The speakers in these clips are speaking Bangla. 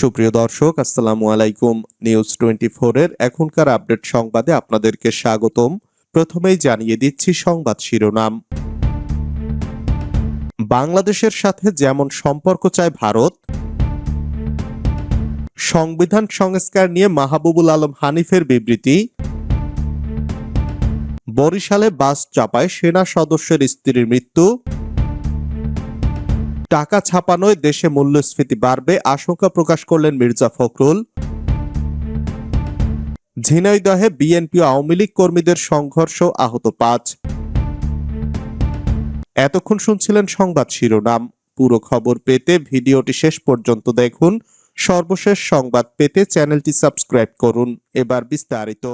সুপ্রিয় দর্শক, আসসালামু আলাইকুম। নিউজ টোয়েন্টি এর এখনকার আপডেট সংবাদে আপনাদেরকে স্বাগতম। প্রথমেই জানিয়ে দিচ্ছি সংবাদ শিরোনাম। বাংলাদেশের সাথে যেমন সম্পর্ক চায় ভারত, সংবিধান সংস্কার নিয়ে মাহবুবুল আলম হানিফের বিবৃতি, বরিশালে বাস চাপায় সেনা সদস্যের স্ত্রীর মৃত্যু টাকা ছাপানোয় দেশে মূল্যস্ফীতি বাড়বে, আশঙ্কা প্রকাশ করলেন মির্জা ফখরুল। ঝিনাইদহে বিএনপি আওয়ামী লীগ কর্মীদের সংঘর্ষ আহত পাঁচ। এতক্ষণ শুনছিলেন সংবাদ শিরোনাম। পুরো খবর পেতে ভিডিওটি শেষ পর্যন্ত দেখুন। সর্বশেষ সংবাদ পেতে চ্যানেলটি সাবস্ক্রাইব করুন। এবার বিস্তারিত।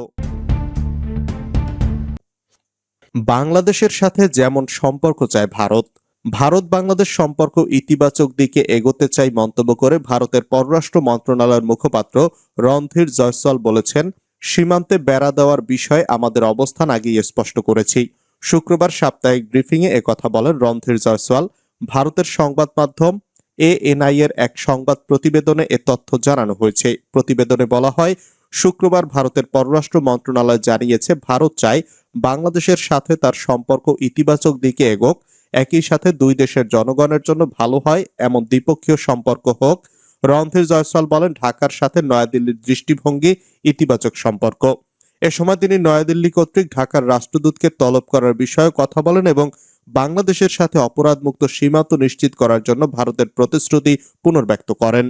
বাংলাদেশের সাথে যেমন সম্পর্ক চায় ভারত ভারত বাংলাদেশ সম্পর্ক ইতিবাচক দিকে এগোতে চাই মন্তব্য করে ভারতের পররাষ্ট্র মন্ত্রণালয়ের মুখপাত্র রণধীর জয়সওয়াল বলেছেন, সীমান্তে বেড়া দেওয়ার বিষয়ে আমাদের অবস্থান আগেই স্পষ্ট করেছি। শুক্রবার সাপ্তাহিক ব্রিফিংয়ে একথা বলেন রণধীর জয়সওয়াল। ভারতের সংবাদ মাধ্যম এ এএনআই এর এক সংবাদ প্রতিবেদনে এ তথ্য জানানো হয়েছে। প্রতিবেদনে বলা হয়, শুক্রবার ভারতের পররাষ্ট্র মন্ত্রণালয় জানিয়েছে, ভারত চায় বাংলাদেশের সাথে তার সম্পর্ক ইতিবাচক দিকে এগোক। একই সাথে দুই দেশের জনগণের জন্য ভালো হয় এমন দ্বিপক্ষীয় সম্পর্ক হোক। রণধীর জয়সওয়াল বলেন, ঢাকার সাথে নয়াদিল্লির দৃষ্টিভঙ্গি ইতিবাচক সম্পর্ক। এ সময় তিনি নয়াদিল্লি কর্তৃক ঢাকার রাষ্ট্রদূতকে তলব করার বিষয়ে কথা বলেন এবং বাংলাদেশের সাথে অপরাধমুক্ত সীমান্ত নিশ্চিত করার জন্য ভারতের প্রতিশ্রুতি পুনর্ব্যক্ত করেন।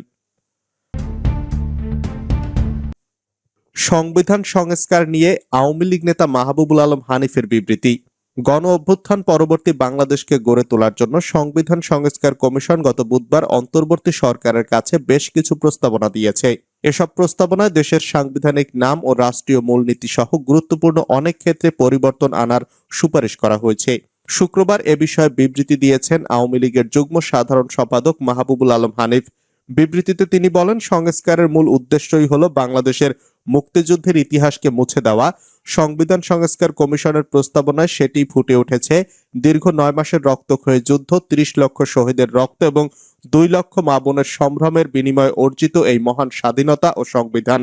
সংবিধান সংস্কার নিয়ে আওয়ামী লীগ নেতা মাহবুবুল আলম হানিফের বিবৃতি। গণ অভ্যুত্থান পরবর্তী বাংলাদেশকে গড়ে তোলার জন্য সংবিধান সংস্কার কমিশন গত বুধবার অন্তর্বর্তী সরকারের কাছে বেশ কিছু প্রস্তাবনা দিয়েছে। এসব প্রস্তাবনায় দেশের সাংবিধানিক নাম ও রাষ্ট্রীয় মূলনীতি সহ গুরুত্বপূর্ণ অনেক ক্ষেত্রে পরিবর্তন আনার সুপারিশ করা হয়েছে। শুক্রবার এ বিষয়ে বিবৃতি দিয়েছেন আওয়ামী লীগের যুগ্ম সাধারণ সম্পাদক মাহবুবুল আলম হানিফ। বিবৃতিতে তিনি বলেন, সংস্কারের মূল উদ্দেশ্যই হল বাংলাদেশের মুক্তিযুদ্ধের ইতিহাসকে মুছে দেওয়া। সংবিধান সংস্কার কমিশনের প্রস্তাবনায় সেটি ফুটে উঠেছে। দীর্ঘ নয় মাসের রক্তক্ষয়ী যুদ্ধ, ত্রিশ লক্ষ শহীদের রক্ত এবং দুই লক্ষ মা বোনের সম্ভ্রমের বিনিময়ে অর্জিত এই মহান স্বাধীনতা ও সংবিধান।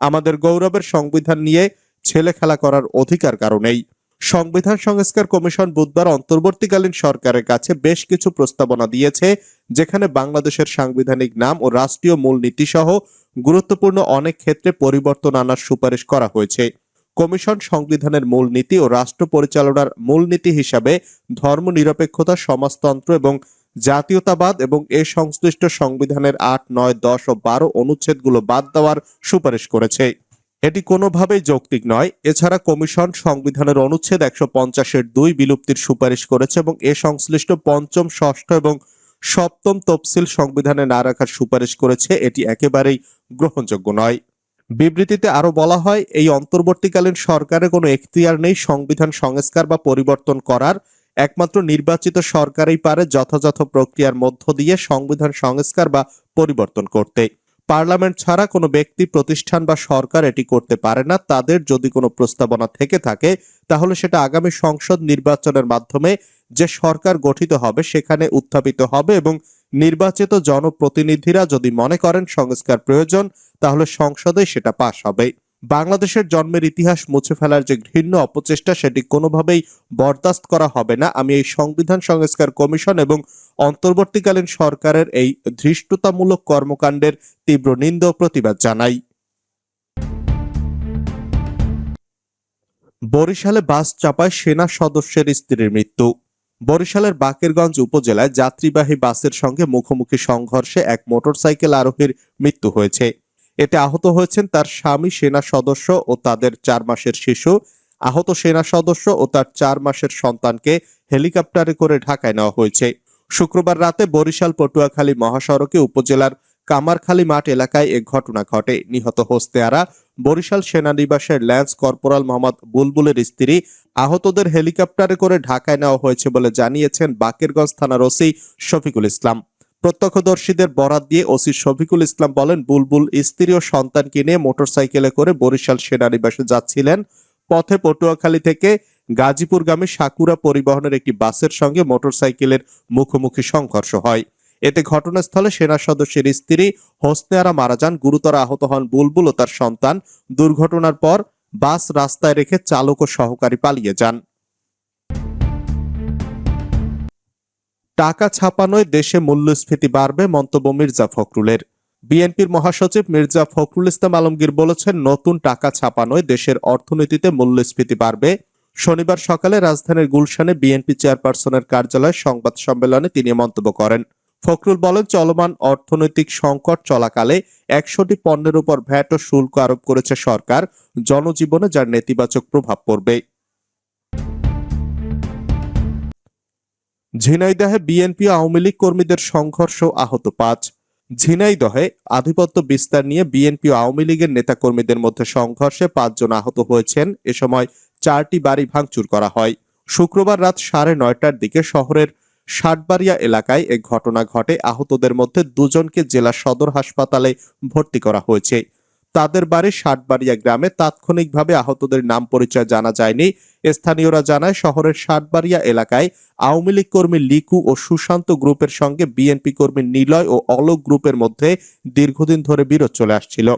আমাদের গৌরবের সংবিধান নিয়ে ছেলে খেলা করার অধিকার কারণেই। সংবিধান সংস্কার কমিশন বুধবার অন্তর্বর্তীকালীন সরকারের কাছে বেশ কিছু প্রস্তাবনা দিয়েছে। যেখানে বাংলাদেশের সাংবিধানিক নাম ও রাষ্ট্রীয় মূলনীতি সহ গুরুত্বপূর্ণ অনেক ক্ষেত্রে পরিবর্তন আনার সুপারিশ করা হয়েছে। কমিশন সংবিধানের মূলনীতি ও রাষ্ট্র পরিচালনার মূলনীতি হিসাবে ধর্মনিরপেক্ষতা, সমাজতন্ত্র এবং জাতীয়তাবাদ এবং এ সংশ্লিষ্ট সংবিধানের আট, নয়, দশ ও বারো অনুচ্ছেদগুলো বাদ দেওয়ার সুপারিশ করেছে। এটি কোনোভাবেই যৌক্তিক নয়। এছাড়া কমিশন সংবিধানের অনুচ্ছেদ একশো পঞ্চাশের দুই বিলুপ্তির সুপারিশ করেছে এবং এ সংশ্লিষ্ট পঞ্চম, ষষ্ঠ এবং সপ্তম তফসিল সংবিধানে না রাখার সুপারিশ করেছে, এটি একেবারেই গ্রহণযোগ্য নয়। বিবৃতিতে আরও বলা হয়, এই অন্তর্বর্তীকালীন সরকারের কোনো এখতিয়ার নেই সংবিধান সংস্কার বা পরিবর্তন করার। একমাত্র নির্বাচিত সরকারই পারে যথাযথ প্রক্রিয়ার মধ্য দিয়ে সংবিধান সংস্কার বা পরিবর্তন করতে। পার্লামেন্ট ছাড়া কোনো ব্যক্তি, প্রতিষ্ঠান বা সরকার এটি করতে পারে না। তাদের যদি কোনো প্রস্তাবনা থেকে থাকে, তাহলে সেটা আগামী সংসদ নির্বাচনের মাধ্যমে যে সরকার গঠিত হবে, সেখানে উত্থাপিত হবে এবং নির্বাচিত জনপ্রতিনিধিরা যদি মনে করেন সংস্কার প্রয়োজন, তাহলে সংসদে সেটা পাশ হবে। বাংলাদেশের জন্মের ইতিহাস মুছে ফেলার যে ঘৃণ্য অপচেষ্টা, সেটি কোনোভাবেই বরদাস্ত করা হবে না। আমি এই সংবিধান সংস্কার কমিশন এবং অন্তর্বর্তীকালীন সরকারের এই ধৃষ্টতামূলক কর্মকাণ্ডের তীব্র নিন্দ প্রতিবাদ জানাই। বরিশালে বাস চাপায় সেনা সদস্যের স্ত্রীর মৃত্যু। বরিশালের বাকেরগঞ্জ উপজেলায় যাত্রীবাহী বাসের সঙ্গে মুখোমুখি সংঘর্ষে এক মোটরসাইকেল আরোহীর মৃত্যু হয়েছে। এতে আহত হয়েছেন তার স্বামী সেনা সদস্য ও তাদের চার মাসের শিশু। আহত সেনা সদস্য ও তার চার মাসের সন্তানকে হেলিকপ্টারে করে ঢাকায় নেওয়া হয়েছে। শুক্রবার রাতে বরিশাল পটুয়াখালী মহাসড়কে উপজেলার কামারখালী মাঠ এলাকায় এ ঘটনা ঘটে। নিহত হোস্তেয়ারা বরিশাল সেনানিবাসের ল্যান্স কর্পোরাল মোহাম্মদ বুলবুলের স্ত্রী আহতদের হেলিকপ্টারে করে ঢাকায় নেওয়া হয়েছে বলে জানিয়েছেন বাকেরগঞ্জ থানার ওসি শফিকুল ইসলাম। প্রত্যক্ষদর্শীদের বরাত দিয়ে ওসি শফিকুল ইসলাম বলেন, বুলবুল স্ত্রী ও সন্তানকে নিয়ে মোটরসাইকেলে করে বরিশাল সেনানিবাসে যাচ্ছিলেন। পথে পটুয়াখালী থেকে গাজীপুরগামী সাকুরা পরিবহনের একটি বাসের সঙ্গে মোটরসাইকেলের মুখোমুখি সংঘর্ষ হয়। এতে ঘটনাস্থলে সেনা সদস্যের স্ত্রী হোসনে আরা মারা যান। গুরুতর আহত হন বুলবুল ও তার সন্তান। দুর্ঘটনার পর বাস রাস্তায় রেখে চালক ও সহকারী পালিয়ে যান। টাকা ছাপানোয় দেশে মূল্যস্ফীতি বাড়বে মন্তব্য মির্জা ফখরুলের। বিএনপির মহাসচিব মির্জা ফখরুল ইসলাম আলমগীর বলেছেন, নতুন টাকা ছাপানোয় দেশের অর্থনীতিতে মূল্যস্ফীতি বাড়বে। শনিবার সকালে রাজধানীর গুলশানে বিএনপি চেয়ারপারসনের কার্যালয়ে সংবাদ সম্মেলনে তিনি মন্তব্য করেন। ফখরুল বলেন, চলমান অর্থনৈতিক সংকট চলাকালে একশোটি পণ্যের উপর ভ্যাট ও শুল্ক আরোপ করেছে সরকার। জনজীবনে যার নেতিবাচক প্রভাব পড়বে। ঝিনাইদহে বিএনপি আওয়ামী লীগ কর্মীদের সংঘর্ষ আহত পাঁচ। ঝিনাইদহে আধিপত্য বিস্তার নিয়ে বিএনপি আওয়ামী লীগের নেতাকর্মীদের মধ্যে সংঘর্ষে পাঁচজন আহত হয়েছেন। এ সময় চারটি বাড়ি ভাঙচুর করা হয়। শুক্রবার রাত সাড়ে নয়টার দিকে শহরের ষাটবাড়িয়া এলাকায় এ ঘটনা ঘটে। আহতদের মধ্যে দুজনকে জেলা সদর হাসপাতালে ভর্তি করা হয়েছে। তাদের বাড়ি ষাটবাড়িয়া গ্রামে তাৎক্ষণিকভাবে আহতদের নাম পরিচয় জানা যায়নি। স্থানীয়রা জানায়, শহরের ষাটবাড়িয়া এলাকায় আওয়ামী লীগ কর্মী লিকু ও সুশান্ত গ্রুপের সঙ্গে বিএনপি কর্মী নিলয় ও অলোক গ্রুপের মধ্যে দীর্ঘদিন ধরে বিরোধ চলে আসছিল।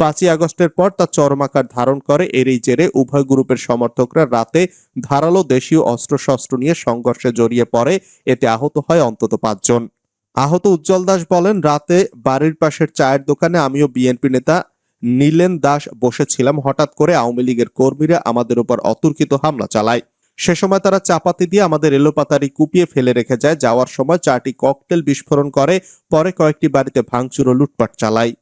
পাঁচই আগস্টের পর তা চরম আকার ধারণ করে। এরই জেরে উভয় গ্রুপের সমর্থকরা রাতে ধারালো দেশীয় অস্ত্রশস্ত্র নিয়ে সংঘর্ষে জড়িয়ে পড়ে। এতে আহত হয় অন্তত পাঁচজন। আহত উজ্জ্বল দাস বলেন, রাতে বাড়ির পাশের চায়ের দোকানে আমিও বিএনপি নেতা নীলেন দাস বসেছিলাম, হঠাৎ করে আওয়ামী লীগের কর্মীরা আমাদের উপর অতর্কিত হামলা চালায়। সে সময় তারা চাপাতি দিয়ে আমাদের এলোপাতারি কুপিয়ে ফেলে রেখে যায়। যাওয়ার সময় চারটি ককটেল বিস্ফোরণ করে, পরে কয়েকটি বাড়িতে ভাঙচুর ও লুটপাট চালায়।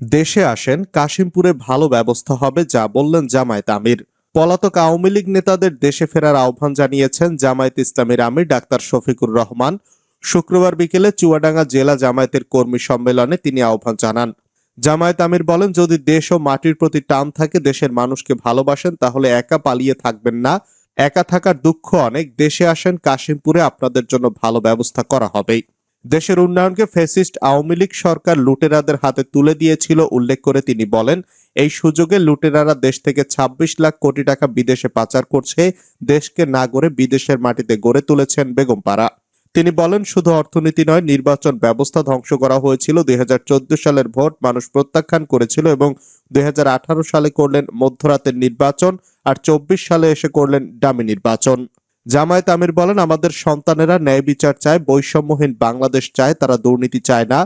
দেশে আসেন, কাশিমপুরে ভালো ব্যবস্থা হবে, যা বললেন জামায়াত আমির। পলাতক আওয়ামী লীগ নেতাদের দেশে ফেরার আহ্বান জানিয়েছেন জামায়াত ইসলামীর আমির ডাক্তার শফিকুর রহমান। শুক্রবার বিকেলে চুয়াডাঙ্গা জেলা জামায়াতের কর্মী সম্মেলনে তিনি আহ্বান জানান। জামায়াত আমির বলেন, যদি দেশ ও মাটির প্রতি টান থাকে, দেশের মানুষকে ভালোবাসেন, তাহলে একা পালিয়ে থাকবেন না। একা থাকার দুঃখ অনেক। দেশে আসেন কাশিমপুরে, আপনাদের জন্য ভালো ব্যবস্থা করা হবেই দেশের উন্নয়নকে ফেসিস্ট আওয়ামী লীগ সরকার লুটেরাদের হাতে তুলে দিয়েছিল, উল্লেখ করে তিনি বলেন, এই সুযোগে লুটেরারা দেশ থেকে ২৬ লাখ কোটি টাকা বিদেশে পাচার করছে। দেশকে না গড়ে বিদেশের মাটিতে গড়ে তুলেছেন বেগমপাড়া তিনি বলেন, শুধু অর্থনীতি নয়, নির্বাচন ব্যবস্থা ধ্বংস করা হয়েছিল, দুই হাজার চোদ্দ সালের ভোট মানুষ প্রত্যাখ্যান করেছিল এবং দুই হাজার আঠারো সালে করলেন মধ্যরাতের নির্বাচন আর চব্বিশ সালে এসে করলেন ডামি নির্বাচন। জামায়াত আমির বলেন, আমাদের সন্তানেরা ন্যায় বিচার চায়, বৈষম্যহীন বাংলাদেশ চায়, তারা দুর্নীতি চায় না।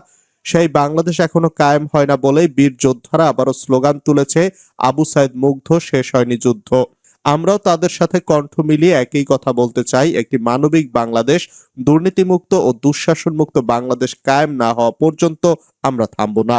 সেই বাংলাদেশ এখনও কায়েম হয় না বলেই বীর যোদ্ধারা আবারও স্লোগান তুলেছে, আবু সাইদ মুগ্ধ, শেষ হয়নি যুদ্ধ। আমরাও তাদের সাথে কণ্ঠ মিলিয়ে একই কথা বলতে চাই। একটি মানবিক বাংলাদেশ, দুর্নীতিমুক্ত ও দুঃশাসনমুক্ত বাংলাদেশ কায়েম না হওয়া পর্যন্ত আমরা থামব না।